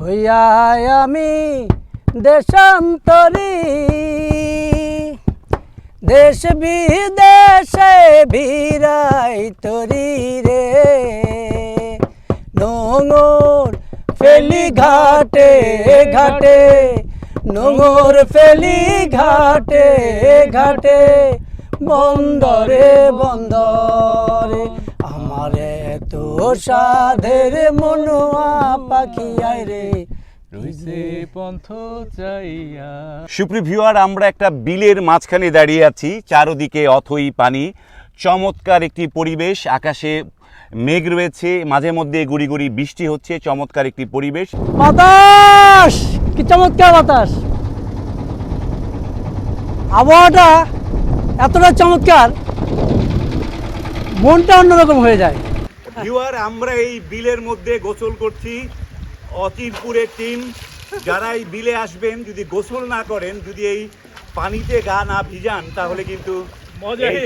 হইয়া আমি দেশান্তরী। দেশ বিদেশে ভিড়াই তরি রে। নোঙর ফেলি ঘাটে ঘাটে, নোঙর ফেলি ঘাটে ঘাটে, বন্দরে বন্দরে। আমারে তো সাধের মনোয়া পাখি আয় রে। রইছে সুপ্রিয় ভিউয়ার আমরা একটা বিলের মাঝখানে দাঁড়িয়ে আছি চারদিকে অথই পানি চমৎকার একটি পরিবেশ আকাশে মেঘ রয়েছে মাঝে মধ্যে গুড়ি গুড়ি বৃষ্টি হচ্ছে চমৎকার একটি পরিবেশ। বাতাস! কি চমৎকার বাতাস! আবহাওয়াটা এতটা চমৎকার মনটা অন্যরকম হয়ে যায়। ভিউয়ার আমরা এই বিলের মধ্যে গোসল করছি। অচিরপুরের টিম যারা এই বিলে আসবেন যদি গোসল না করেন যদি এই পানিতে গা না ভিজান তাহলে কিন্তু মজাই